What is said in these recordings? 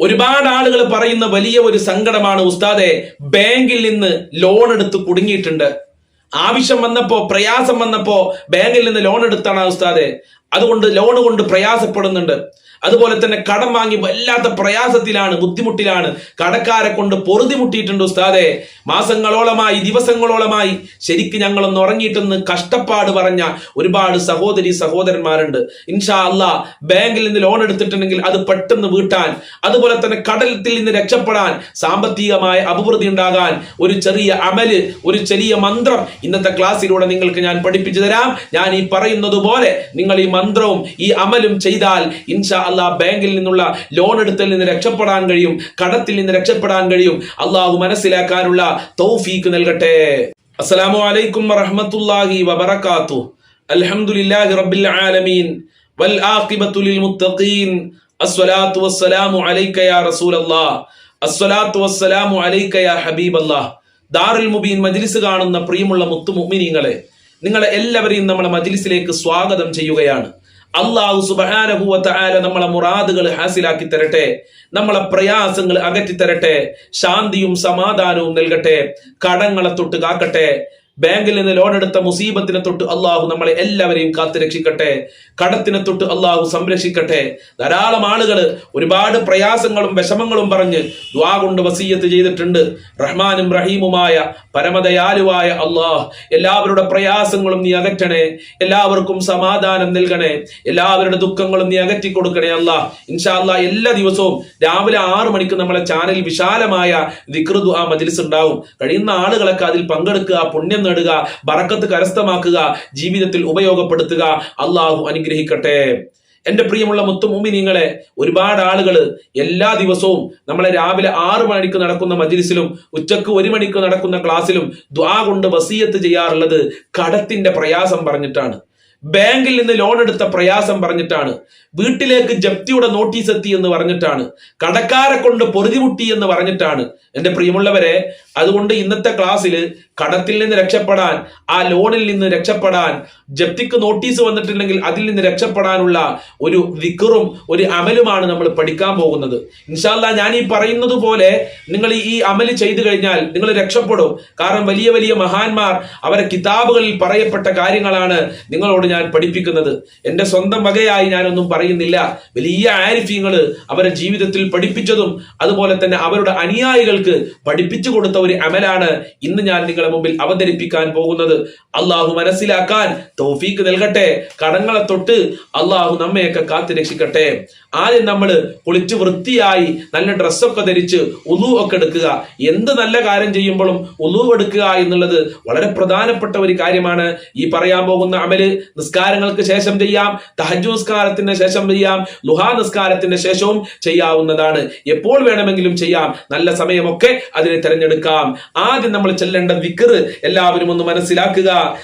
ഒരുപാട് ആളുകൾ പറയുന്ന വലിയ ഒരു സങ്കടമാണ് ഉസ്താദെ ബാങ്കിൽ നിന്ന് ലോൺ എടുത്ത് കുടുങ്ങിയിട്ടുണ്ട്. ആവശ്യം വന്നപ്പോ പ്രയാസം വന്നപ്പോ ബാങ്കിൽ നിന്ന് ലോൺ എടുത്താണ് ഉസ്താദെ. അതുകൊണ്ട് ലോൺ കൊണ്ട് പ്രയാസപ്പെടുന്നുണ്ട്. അതുപോലെ തന്നെ കടം വാങ്ങി വല്ലാത്ത പ്രയാസത്തിലാണ് ബുദ്ധിമുട്ടിലാണ്. കടക്കാരെ കൊണ്ട് പൊറുതിമുട്ടിയിട്ടുണ്ട് ഉസ്താദെ. മാസങ്ങളോളമായി ദിവസങ്ങളോളമായി ശരിക്കും ഞങ്ങളൊന്ന് ഉറങ്ങിയിട്ടെന്ന് കഷ്ടപ്പാട് പറഞ്ഞ ഒരുപാട് സഹോദരി സഹോദരന്മാരുണ്ട്. ഇൻഷാ അല്ലാ ബാങ്കിൽ നിന്ന് ലോൺ എടുത്തിട്ടുണ്ടെങ്കിൽ അത് പെട്ടെന്ന് വീട്ടാൻ അതുപോലെ തന്നെ കടലത്തിൽ നിന്ന് രക്ഷപ്പെടാൻ സാമ്പത്തികമായ അഭിവൃദ്ധി ഉണ്ടാകാൻ ഒരു ചെറിയ അമൽ ഒരു ചെറിയ മന്ത്രം ഇന്നത്തെ ക്ലാസ്സിലൂടെ നിങ്ങൾക്ക് ഞാൻ പഠിപ്പിച്ചു തരാം. ഞാൻ ഈ പറയുന്നത് പോലെ നിങ്ങൾ ഈ മന്ത്രവും ഈ അമലും ചെയ്താൽ ഇൻഷാ അള്ളാഹ് ബാങ്കിൽ നിന്നുള്ള ലോൺ എടുത്തിൽ നിന്ന് രക്ഷപ്പെടാൻ കഴിയും കടത്തിൽ നിന്ന് രക്ഷപ്പെടാൻ കഴിയും. അള്ളാഹു മനസ്സിലാക്കാനുള്ള തൗഫീക്ക് നൽകട്ടെ. അസ്സലാമു അലൈക്കും വറഹ്മത്തുള്ളാഹി വബറകാത്തു. അൽഹംദുലില്ലാഹി റബ്ബിൽ ആലമീൻ. വൽ ആഖിബത്തു ലിൽ മുത്തഖീൻ. അസ്സലാത്തു വസ്സലാമു അലൈക യാ റസൂലല്ലാഹ് അസ്സലാത്തു വസ്സലാമു അലൈക യാ ഹബീബല്ലാഹ് ദാറുൽ മുബീൻ മജ്ലിസ് കാണുന്ന പ്രിയമുള്ള മുത്തു മുഅ്മിനീങ്ങളെ നിങ്ങളെ എല്ലാവരെയും നമ്മളെ മജ്ലിസിലേക്ക് സ്വാഗതം ചെയ്യുകയാണ്. അള്ളാഹു സുബാനഹുവത്ത ആല നമ്മളെ മുറാദുകൾ ഹാസിലാക്കി തരട്ടെ. നമ്മളെ പ്രയാസങ്ങൾ അകറ്റി തരട്ടെ ശാന്തിയും സമാധാനവും നൽകട്ടെ. കടങ്ങളെ തൊട്ട് കാക്കട്ടെ ബാങ്കിൽ നിന്ന് ലോൺ എടുത്ത മുസീബത്തിനെ തൊട്ട് അള്ളാഹു നമ്മളെ എല്ലാവരെയും കാത്തു രക്ഷിക്കട്ടെ. കടത്തിനെ തൊട്ട് അള്ളാഹു സംരക്ഷിക്കട്ടെ. ധാരാളം ആളുകൾ ഒരുപാട് പ്രയാസങ്ങളും വിഷമങ്ങളും പറഞ്ഞ് ദ്വാ കൊണ്ട് വസീയത്ത് ചെയ്തിട്ടുണ്ട്. റഹ്മാനും റഹീമുമായ പരമദയാലുവായ അള്ളാഹ് എല്ലാവരുടെ പ്രയാസങ്ങളും നീ അകറ്റണേ. എല്ലാവർക്കും സമാധാനം നൽകണേ. എല്ലാവരുടെ ദുഃഖങ്ങളും നീ അകറ്റി കൊടുക്കണേ അള്ളാഹ്. ഇൻഷാ എല്ലാ ദിവസവും രാവിലെ ആറു മണിക്ക് നമ്മളെ ചാനൽ വിശാലമായ ദിക്റുദു ആ മജിലിസ് ഉണ്ടാവും. കഴിയുന്ന ആളുകളൊക്കെ അതിൽ പങ്കെടുക്കുക പുണ്യം നേടുക ബറക്കത്ത് കരസ്ഥമാക്കുക ജീവിതത്തിൽ ഉപയോഗപ്പെടുത്തുക. അള്ളാഹു അനുഗ്രഹിക്കട്ടെ. എന്റെ പ്രിയമുള്ള മുത്തുമൂമിനിങ്ങളെ ഒരുപാട് ആളുകൾ എല്ലാ ദിവസവും നമ്മളെ രാവിലെ ആറ് മണിക്ക് നടക്കുന്ന മജിലിസിലും ഉച്ചയ്ക്ക് ഒരു മണിക്ക് നടക്കുന്ന ക്ലാസ്സിലും ദ്വാ കൊണ്ട് വസീയത്ത് ചെയ്യാറുള്ളത് കടത്തിന്റെ പ്രയാസം പറഞ്ഞിട്ടാണ്. ബാങ്കിൽ നിന്ന് ലോൺ എടുത്ത പ്രയാസം പറഞ്ഞിട്ടാണ്. വീട്ടിലേക്ക് ജപ്തിയുടെ നോട്ടീസ് എത്തി എന്ന് പറഞ്ഞിട്ടാണ്. കടക്കാരെ കൊണ്ട് പൊറുതിമുട്ടി എന്ന് പറഞ്ഞിട്ടാണ്. എന്റെ പ്രിയമുള്ളവരെ അതുകൊണ്ട് ഇന്നത്തെ ക്ലാസ്സിൽ കടത്തിൽ നിന്ന് രക്ഷപ്പെടാൻ ആ ലോണിൽ നിന്ന് രക്ഷപ്പെടാൻ ജപ്തിക്ക് നോട്ടീസ് വന്നിട്ടില്ലെങ്കിൽ അതിൽ നിന്ന് രക്ഷപ്പെടാനുള്ള ഒരു വിക്കറും ഒരു അമലുമാണ് നമ്മൾ പഠിക്കാൻ പോകുന്നത്. ഇൻഷാല്ല ഞാൻ ഈ പറയുന്നത് പോലെ നിങ്ങൾ ഈ അമൽ ചെയ്തു കഴിഞ്ഞാൽ നിങ്ങൾ രക്ഷപ്പെടും. കാരണം വലിയ വലിയ മഹാന്മാർ അവരെ കിതാബുകളിൽ പറയപ്പെട്ട കാര്യങ്ങളാണ് നിങ്ങളോട് ഞാൻ പഠിപ്പിക്കുന്നത്. എന്റെ സ്വന്തം വകയായി ഞാനൊന്നും പറയുന്നില്ല. വലിയ ആരിഫ്യങ്ങൾ അവരെ ജീവിതത്തിൽ പഠിപ്പിച്ചതും അതുപോലെ തന്നെ അവരുടെ അനുയായികൾക്ക് പഠിപ്പിച്ചു കൊടുത്ത ഒരു അമലാണ് ഇന്ന് ഞാൻ നിങ്ങളെ മുമ്പിൽ അവതരിപ്പിക്കാൻ പോകുന്നത്. അള്ളാഹു മനസ്സിലാക്കാൻ തൗഫീക്ക് നൽകട്ടെ. കടങ്ങളെ തൊട്ട് അള്ളാഹു നമ്മയൊക്കെ കാത്തു രക്ഷിക്കട്ടെ. ആദ്യം നമ്മൾ കുളിച്ച് വൃത്തിയായി നല്ല ഡ്രസ്സൊക്കെ ധരിച്ച് ഉലു ഒക്കെ എടുക്കുക. എന്ത് നല്ല കാര്യം ചെയ്യുമ്പോഴും ഉലു എടുക്കുക എന്നുള്ളത് വളരെ പ്രധാനപ്പെട്ട ഒരു കാര്യമാണ്. ഈ പറയാൻ പോകുന്ന അമൽ നിസ്കാരങ്ങൾക്ക് ശേഷം ചെയ്യാം. തഹജു നിസ്കാരത്തിന് ശേഷം ചെയ്യാം. ലുഹാ നിസ്കാരത്തിന് ശേഷവും ചെയ്യാവുന്നതാണ്. എപ്പോൾ വേണമെങ്കിലും ചെയ്യാം. നല്ല സമയമൊക്കെ അതിനെ തിരഞ്ഞെടുക്കാം. ആദ്യം നമ്മൾ ചെല്ലേണ്ട വിക്ർ എല്ലാവരും ഒന്ന് മനസ്സിലാക്കുക.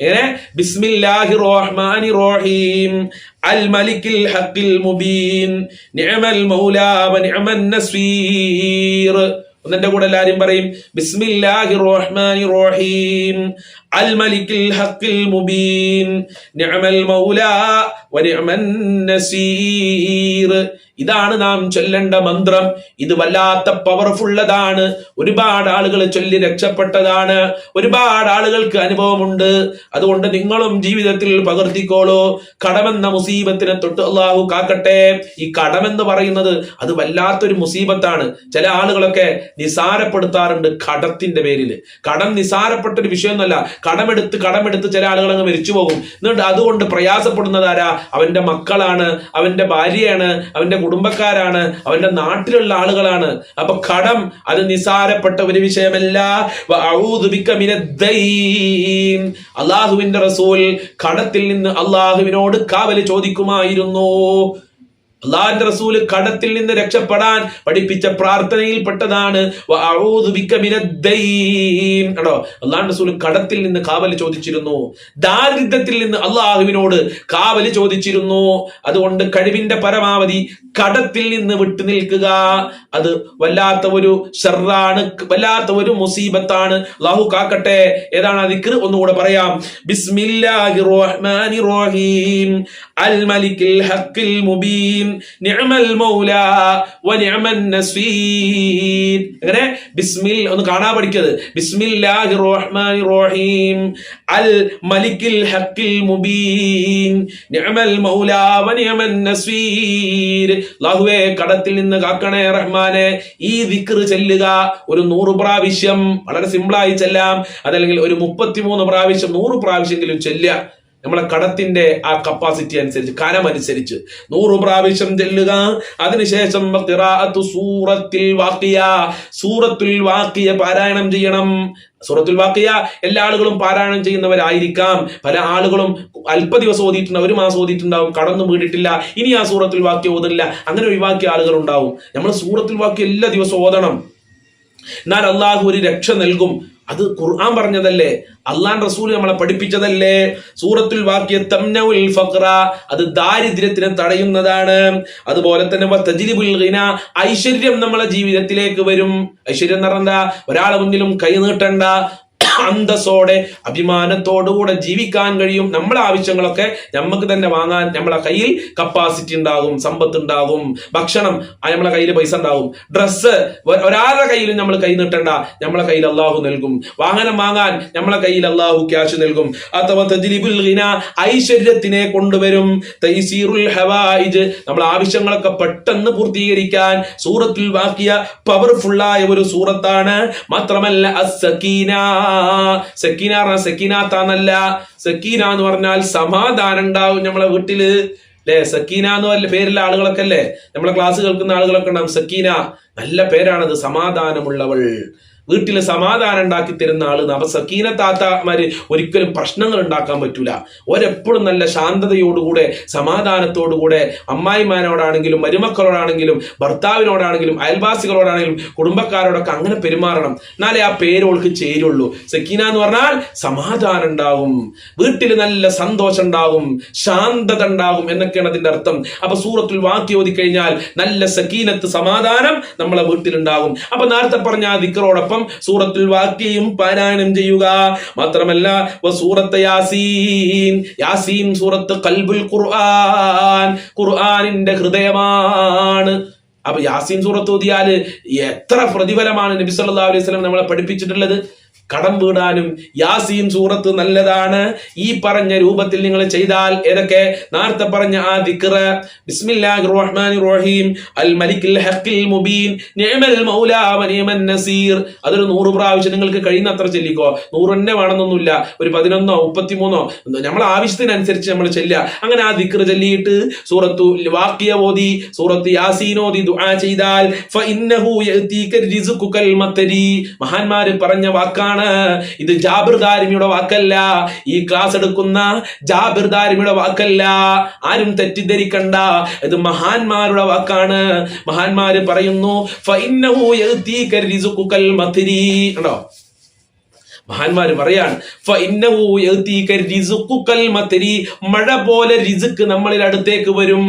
എങ്ങനെ ബിസ്മില്ലാഹിർ റഹ്മാനിർ റഹീം. അൽ മലിക്കിൽ ഹഖിൽ മുബീൻ. നിഅമൽ മൗലാ വ നിഅമൻ നസീർ. ഒന്നെന്റെ കൂടെ എല്ലാരും പറയും ബിസ്മില്ലാഹി റഹ്മാനി റഹീം അൽ മലിക്കിൽ ഹഖിൽ മുബീൻ നിഅമൽ മൗലാ ഇതാണ് നാം ചൊല്ലേണ്ട മന്ത്രം. ഇത് വല്ലാത്ത പവർഫുള്ളതാണ് ഒരുപാട് ആളുകൾ ചൊല്ലി രക്ഷപ്പെട്ടതാണ്. ഒരുപാട് ആളുകൾക്ക് അനുഭവമുണ്ട്. അതുകൊണ്ട് നിങ്ങളും ജീവിതത്തിൽ പകർത്തിക്കോളൂ. കടമെന്ന മുസീബത്തിനെ തൊട്ട് അള്ളാഹു കാക്കട്ടെ. ഈ കടമെന്ന് പറയുന്നത് അത് വല്ലാത്തൊരു മുസീബത്താണ്. ചില ആളുകളൊക്കെ നിസാരപ്പെടുത്താറുണ്ട് കടത്തിന്റെ പേരിൽ. കടം നിസാരപ്പെട്ടൊരു വിഷയമൊന്നുമല്ല. കടമെടുത്ത് കടമെടുത്ത് ചില ആളുകൾ അങ്ങ് മരിച്ചു പോകും എന്നിട്ട് അതുകൊണ്ട് പ്രയാസപ്പെടുന്നത് ആരാ അവന്റെ മക്കളാണ് അവന്റെ ഭാര്യയാണ് അവന്റെ കുടുംബക്കാരാണ് അവന്റെ നാട്ടിലുള്ള ആളുകളാണ്. അപ്പൊ കടം അത് നിസാരപ്പെട്ട ഒരു വിഷയമല്ല. അള്ളാഹുവിന്റെ റസൂൽ കടത്തിൽ നിന്ന് അള്ളാഹുവിനോട് കാവൽ ചോദിക്കുമായിരുന്നു. അള്ളാഹിന്റെ റസൂൽ കടത്തിൽ നിന്ന് രക്ഷപ്പെടാൻ പഠിപ്പിച്ച പ്രാർത്ഥനയിൽ പെട്ടതാണ്. കേട്ടോ കടത്തിൽ നിന്ന് കാവൽ ചോദിച്ചിരുന്നു. ദാരിദ്ര്യത്തിൽ നിന്ന് അള്ളാഹുവിനോട് കാവൽ ചോദിച്ചിരുന്നു. അതുകൊണ്ട് കഴിവിന്റെ പരമാവധി കടത്തിൽ നിന്ന് വിട്ടു നിൽക്കുക. അത് വല്ലാത്ത ഒരു ഷെറാണ് വല്ലാത്ത ഒരു മുസീബത്താണ്. അള്ളാഹു കാക്കട്ടെ. ഏതാണ് ദിക്ർ ഒന്നുകൂടെ പറയാം. ബിസ്മില്ലാഹിർ റഹ്മാനിർ റഹീം. അൽ മലിക്കിൽ ഹക്കിൽ മുബീൻ. നിഅമൽ മൗല വ നിഅമൻ നസീർ അങ്ങനെ ബിസ്മിൽ ഒന്ന് കാണാ പഠിക്കത് ബിസ്മില്ലാഹിർ റഹ്മാനിർ റഹീം. അൽ മലിക്കിൽ ഹക്കിൽ മുബീൻ. നിഅമൽ മൗല വ നിഅമൻ നസീർ. അല്ലാഹുവേ കടത്തിൽ നിന്ന് കാക്കണേ റഹ്മാനെ. ഈ ദിക്ർ ചെല്ലുക ഒരു നൂറ് പ്രാവശ്യം. വളരെ സിമ്പിളായി ചെല്ലാം. അതല്ലെങ്കിൽ ഒരു മുപ്പത്തിമൂന്ന് പ്രാവശ്യം നൂറ് പ്രാവശ്യമെങ്കിലും ചെല്ലുക. നമ്മളെ കടത്തിന്റെ ആ കപ്പാസിറ്റി അനുസരിച്ച് കനം അനുസരിച്ച്. നൂറ് പ്രാവശ്യം ചെല്ലുക അതിനുശേഷം സൂറത്തിൽ വാക്കിയ സൂറത്തുൽ വാക്കിയ പാരായണം ചെയ്യണം. സൂറത്തുൽ വാക്കിയ എല്ലാ ആളുകളും പാരായണം ചെയ്യുന്നവരായിരിക്കാം. പല ആളുകളും അല്പ ദിവസം ഓതിയിട്ടുണ്ടാവും ഒരു മാസം ഓതിയിട്ടുണ്ടാവും കടന്നു വീണിട്ടില്ല ഇനി ആ സൂറത്തുൽ വാക്യ ഓതില്ല അങ്ങനെ ഒഴിവാക്കിയ ആളുകൾ ഉണ്ടാവും നമ്മൾ സൂറത്തുൽ വാക്യ എല്ലാ ദിവസവും ഓതണം. എന്നാൽ അള്ളാഹു ഒരു രക്ഷ നൽകും. അത് ഖുർആൻ പറഞ്ഞതല്ലേ? അള്ളാൻ റസൂൽ നമ്മളെ പഠിപ്പിച്ചതല്ലേ? സൂറത്തുൽ വാക്യ തംനഉൽ ഫഖ്റ അത് ദാരിദ്ര്യത്തിനെ തടയുന്നതാണ്. അതുപോലെ തന്നെ വതജ്ലിബുൽ തജ്രിബുൽ ഗിന ഐശ്വര്യം നമ്മളെ ജീവിതത്തിലേക്ക് വരും. ഐശ്വര്യം എന്ന് പറഞ്ഞാ ഒരാളെ മുന്നിലും കൈ നീട്ടണ്ട. അന്തസ്സോടെ അഭിമാനത്തോടുകൂടെ ജീവിക്കാൻ കഴിയും. നമ്മളെ ആവശ്യങ്ങളൊക്കെ നമുക്ക് തന്നെ വാങ്ങാൻ നമ്മളെ കയ്യിൽ കപ്പാസിറ്റി ഉണ്ടാകും സമ്പത്ത് ഉണ്ടാകും ഭക്ഷണം നമ്മളെ കയ്യിൽ പൈസ ഉണ്ടാകും. ഡ്രസ്സ് ഒരാളുടെ കയ്യിലും നമ്മൾ കൈ നീട്ടണ്ട നമ്മളെ കയ്യിൽ അള്ളാഹു നൽകും. വാഹനം വാങ്ങാൻ നമ്മളെ കയ്യിൽ അള്ളാഹു ക്യാഷ് നൽകും. അഥവാ തജ്ലിബുൽ ഐശ്വര്യത്തിനെ കൊണ്ടുവരും. തൈസീറുൽ ഹവായിജ് നമ്മളെ ആവശ്യങ്ങളൊക്കെ പെട്ടെന്ന് പൂർത്തീകരിക്കാൻ സൂറത്തിൽ വാക്കിയ പവർഫുള്ളായ ഒരു സൂറത്താണ്. മാത്രമല്ല അസക്കീന സക്കീന പറഞ്ഞ സക്കീനാത്താന്നല്ല. സക്കീന എന്ന് പറഞ്ഞാൽ സമാധാനം ഉണ്ടാവും നമ്മളെ വീട്ടിൽ. അല്ലെ സക്കീന എന്ന് പറഞ്ഞ പേരുള്ള ആളുകളൊക്കെ അല്ലേ നമ്മളെ ക്ലാസ് കേൾക്കുന്ന ആളുകളൊക്കെ ഉണ്ടാവും. സക്കീന നല്ല പേരാണത്. സമാധാനമുള്ളവൾ. വീട്ടിൽ സമാധാനം ഉണ്ടാക്കി തരുന്ന ആൾ അപ്പൊ സക്കീന താത്താമാര് ഒരിക്കലും പ്രശ്നങ്ങൾ ഉണ്ടാക്കാൻ പറ്റൂല. ഒരെപ്പോഴും നല്ല ശാന്തതയോടുകൂടെ സമാധാനത്തോടുകൂടെ അമ്മായിമാരോടാണെങ്കിലും മരുമക്കളോടാണെങ്കിലും ഭർത്താവിനോടാണെങ്കിലും അയൽവാസികളോടാണെങ്കിലും കുടുംബക്കാരോടൊക്കെ അങ്ങനെ പെരുമാറണം. എന്നാലേ ആ പേരോൾക്ക് ചേരുള്ളൂ. സക്കീന എന്ന് പറഞ്ഞാൽ സമാധാനം ഉണ്ടാകും വീട്ടിൽ നല്ല സന്തോഷം ഉണ്ടാകും ശാന്തത ഉണ്ടാകും എന്നൊക്കെയാണ് അതിന്റെ അർത്ഥം. അപ്പൊ സൂറത്തിൽ വാക്യ ഓതി കഴിഞ്ഞാൽ നല്ല സക്കീനത്ത് സമാധാനം നമ്മളെ വീട്ടിലുണ്ടാകും. അപ്പൊ നേരത്തെ പറഞ്ഞ ആ ദിക്കറോടൊപ്പം സൂറത്തുൽ വാക്യയും പാരായണം ചെയ്യുക. മാത്രമല്ല സൂറത്ത് യാസീൻ. യാസീൻ സൂറത്ത് കൽബുൽ ഖുർആൻ. ഖുർആനിന്റെ ഹൃദയമാണ്. അപ്പൊ യാസീൻ സൂറത്ത് ഓതിയാൽ എത്ര പ്രതിഫലമാണ് നബി സല്ലല്ലാഹു അലൈഹി വസല്ലം നമ്മളെ പഠിപ്പിച്ചിട്ടുള്ളത്? കടം വീടാനും യാസീൻ സൂറത്ത് നല്ലതാണ്. ഈ പറഞ്ഞ രൂപത്തിൽ നിങ്ങൾ ചെയ്താൽ ഏതൊക്കെ? നേരത്തെ പറഞ്ഞ ആ ദിക്ർ ബിസ്മില്ലാഹിർ റഹീം. അൽ മലിക്കിൽ ഹഖിൽ മുബീൻ. നിഅമൽ മൗലാ നസീർ. അതൊരു നൂറ് പ്രാവശ്യം നിങ്ങൾക്ക് കഴിയുന്നത്ര ചെല്ലിക്കോ. നൂറ് തന്നെ വേണമെന്നൊന്നുമില്ല. ഒരു പതിനൊന്നോ മുപ്പത്തിമൂന്നോ. നമ്മളെ ആവശ്യത്തിനനുസരിച്ച് നമ്മൾ ചെല്ലുക. അങ്ങനെ ആ ദിക്ർ ചൊല്ലിയിട്ട് സൂറത്തു വാക്കിയ ഓതി സൂറത്ത് ഓതി ദുആ ചെയ്താൽ ഫഇന്നഹു പറഞ്ഞ വാക്കാണ് ഇത് ജാബിർ ദാരിമിയുടെ വാക്കല്ല. ഈ ക്ലാസ് എടുക്കുന്ന ജാബിർ ദാരിമിയുടെ വാക്കല്ല. ആരും തെറ്റിദ്ധരിക്കണ്ട. ഇത് മഹാന്മാരുടെ വാക്കാണ്. മഹാന്മാര് പറയുന്നു ഫഇന്നഹു മഹാന്മാര് പറയാണ് മഴ പോലെ റിസുക്ക് നമ്മളിൽ അടുത്തേക്ക് വരും.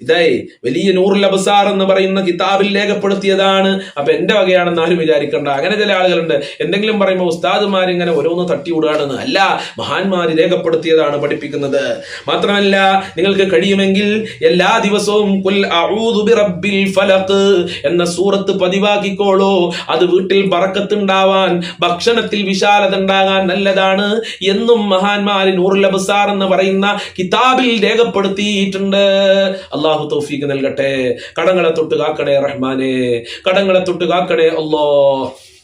ഇതായി വലിയ നൂറുൽ അബസാർ എന്ന് പറയുന്ന കിതാബിൽ രേഖപ്പെടുത്തിയതാണ്. അപ്പൊ എന്റെ വകയാണെന്ന് ആരും വിചാരിക്കണ്ട. അങ്ങനെ ചില ആളുകളുണ്ട്. എന്തെങ്കിലും പറയുമ്പോൾ ഉസ്താദുമാർ ഇങ്ങനെ ഓരോന്ന് തട്ടി വിടുകയാണെന്ന് അല്ല മഹാന്മാര് രേഖപ്പെടുത്തിയതാണ് പഠിപ്പിക്കുന്നത്. മാത്രമല്ല നിങ്ങൾക്ക് കഴിയുമെങ്കിൽ എല്ലാ ദിവസവും എന്ന സൂറത്ത് പതിവാക്കിക്കോളൂ. അത് വീട്ടിൽ ബറക്കത്തുണ്ടാവാൻ ഭക്ഷണത്തിൽ ഉണ്ടാകാൻ നല്ലതാണ് എന്നും മഹാന്മാരിൽ നൂറുൽ അബസാർ എന്ന് പറയുന്ന കിതാബിൽ രേഖപ്പെടുത്തിയിട്ടുണ്ട്. അള്ളാഹു തൗഫീഖ് നൽകട്ടെ. കടങ്ങളെ തൊട്ട് കാക്കടേ റഹ്മാനെ. കടങ്ങളെ തൊട്ട് കാക്കടേ അല്ലോ